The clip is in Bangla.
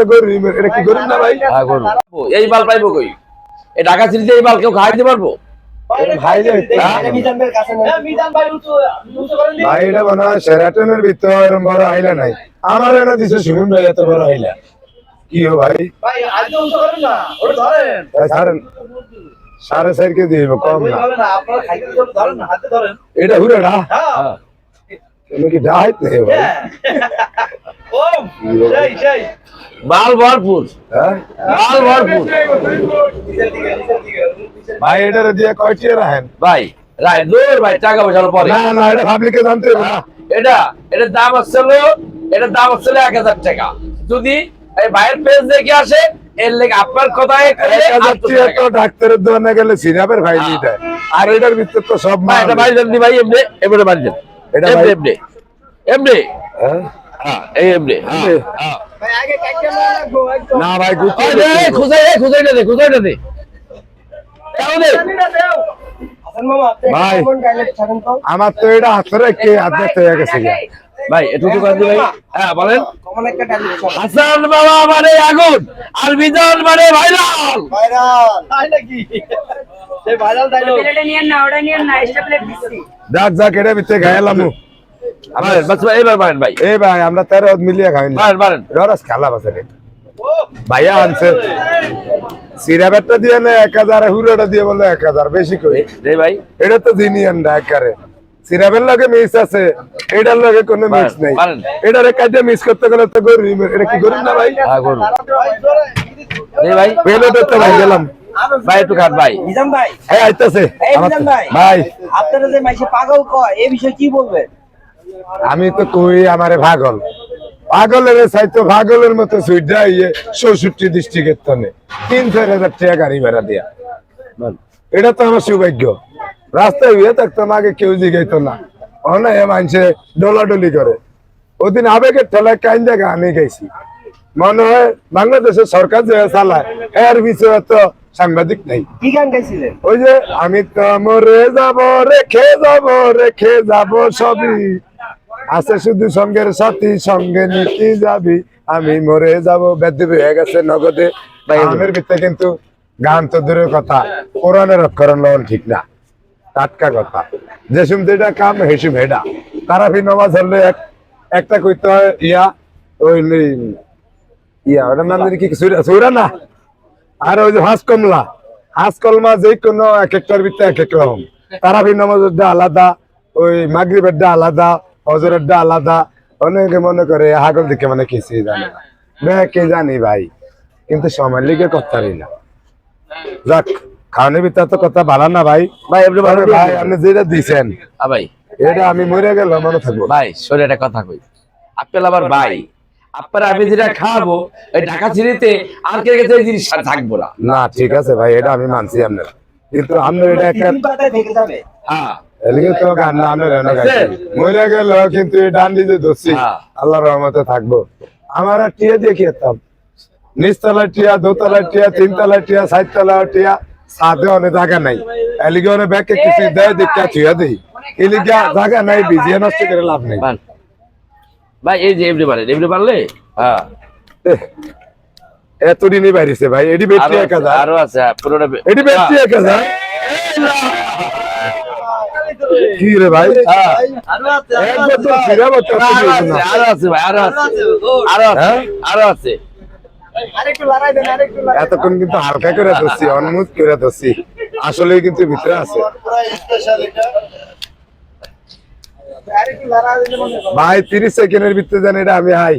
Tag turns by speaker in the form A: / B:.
A: এটা কি না ভাই?
B: হ্যাঁ এই বাল পাইবো কই? এই ঢাকা সিটিতে এই বাল কেউ খাইতে পারব?
A: ভাই ভাই এটা মনে হয় সেরাটনের ভিতর বড় আইলা নাই। আমার এনে দিছে সুমন ভাই এত বড় আইলা। কি হো ভাই? সাড়ে চার কেজি কম না। এটা হুরে না?
B: হ্যাঁ।
A: তুমি কি ডাইত ভাই?
B: বাল ভরপুর।
A: হ্যাঁ?
B: বাল ভরপুর।
A: ভাই এটা দিয়ে কয়টি রাখেন?
B: ভাই রাই দূর ভাই টাকা পয়সা পরে।
A: না না এটা পাবলিকে জানতে না।
B: এটা এটার দাম আসছিল এটার দাম আসছিল এক হাজার টাকা। যদি এই ভাইয়ের পেজ দেখে আসে এর লেগে আপনার কথায়
A: এক হাজার টাকা। তো ডাক্তারের দোকানে গেলে সিরাপের ভাই দিয়ে আর এটার ভিতরে তো সব
B: ভাই এটা বাড়ি দেন ভাই এমনি বাড়ি দেন
A: এটা
B: এমনি এমনি। এমনি।
A: হ্যাঁ?
B: হ্যাঁ এই এমনি।
A: না ভাই গুটি
B: দে, খুঁজাই দে। খুঁজাইটা দে?
A: ভাই আমার তো এটা হাতে রেখে হাতে হয়ে গেছে
B: ভাই কান্দি ভাই হ্যাঁ বলেন। হাসান বাবা মানে আগুন আর বিজন মানে ভাইরাল।
C: প্লেটে নিয়েন না ওটা নিয়েন না এক্সট্রা প্লেট দিচ্ছি।
A: যাক যাক এটা ভিতরে
B: বাস ভাই, এবার মারেন ভাই।
A: এই ভাই আমরা তেরো মিলিয়ে খাই না।
B: মারেন মারেন
A: রস খেলা বাসে ভাইয়া আনছে। সিরাপেরটা দিয়ে না এক হাজার দিয়ে বলে এক হাজার বেশি করে
B: ভাই।
A: এটা তো দিনই আন্ডা একারে সিরাপের লগে মিক্স আছে এটার লগে কোনো মিক্স নেই।
B: পারেন।
A: এটারে কাজে মিক্স করতে গেলে তো গরিব এটা কি গরিব না ভাই?
B: হ্যাঁ রে ভাই।
A: পেলে তো ভাই গেলাম।
B: ভাই একটু
D: নিজাম
A: হ্যাঁ আইতাছে।
D: ভাই।
A: ভাই।
D: আপনারা যে মাইসে পাগল কয় এই বিষয়ে কি বলবেন?
A: আমি তো কই আমারে ভাগল। পাগলের চাইতো পাগলের মতো সুইডা ইয়ে চৌষট্টি ডিস্ট্রিক্টের তনে। তিন চার হাজার টাকা গাড়ি ভাড়া দিয়া। এটা তো আমার সৌভাগ্য। রাস্তায় হয়ে থাকতাম আগে কেউ জিগাইতো না। অনেক মানুষে ডলাডলি করে। ওদিন আবেগের ঠেলায় কাইন জায়গা আনে গেছি মনে হয় বাংলাদেশের সরকার যে চালায় এর বিষয়ে তো সাংবাদিক নেই।
D: কি গান গাইছিলেন?
A: ওই যে আমি তো মরে যাব রেখে যাব রেখে যাব সবই। আছে শুধু সঙ্গের সাথী সঙ্গে নিতে যাবি। আমি মরে যাব বেদ হয়ে গেছে নগদে। গানের ভিতরে কিন্তু গান তো দূরের কথা। কোরআনের অক্ষরণ লন ঠিক না। টাটকা কথা। যে এটা কাম হেসুম হেডা। তারা ফি নমাজ হলে এক একটা কইতে হয় ইয়া ওই ইয়া ওটার নাম কি সুরা সুরা না? আর ওই যে হাঁস কমলা। হাঁস কলমা যে কোনো এক একটার ভিতরে এক এক রকম। তারাবি নামাজের ডা আলাদা ওই মাগরিবের আলাদা হজরের আলাদা। অনেকে মনে করে হাগল দিকে মানে কিছুই জানে না। ভাই কে জানি ভাই। কিন্তু সময় লিগে করতে পারি না। যাক খাওয়ানোর ভিতরে তো কথা ভালো না ভাই।
B: ভাই এমনি ভালো
A: ভাই আপনি যেটা দিছেন।
B: ভাই।
A: এটা আমি মরে গেল মনে থাকব।
B: ভাই শোনে একটা কথা কই। আপেল আবার ভাই আপনারা আমি যেটা খাব ওই ঢাকা সিটিতে আর কে কাছে জিনিস থাকব না।
A: না ঠিক আছে ভাই এটা আমি মানছি আপনার। কিন্তু আপনার এটা একটা
B: হ্যাঁ।
A: এদিকে তো গান মরে গেল কিন্তু এই ডান দিতে ধরছি
B: হ্যাঁ।
A: রহমতে থাকব। আমার টিয়া দিয়ে খেতাম টিয়া টিয়া টিয়া টিয়া সাথে অনেক জায়গা নাই। এলিগে অনেক ব্যাগকে কিছু দেয় দেখতে ছুঁয়া দিই। এলিগে জায়গা নাই বিজিয়ে নষ্ট করে লাভ নেই।
B: ভাই এই যে এমনি এমনি পারলে হ্যাঁ।
A: এত দিনই বাইরেছে ভাই এটি বেটরি এক
B: আছে,
A: হাজার
B: আরও আছে পুরোটা
A: এটি বেটরি এক হাজার। কি রে ভাই।
B: হ্যাঁ,
A: এক বছর ফিরে বছর
B: আরও আছে, ভাই আরও আছে। আরও আছে
A: হ্যাঁ?
B: আরও আছে।
A: এতক্ষণ কিন্তু হালকা করে ধরছি অনমুখ করে ধরছি। আসলে কিন্তু ভিতরে আছে। ভাই তিরিশ সেকেন্ডের ভিতরে জানি এটা আমি হাই।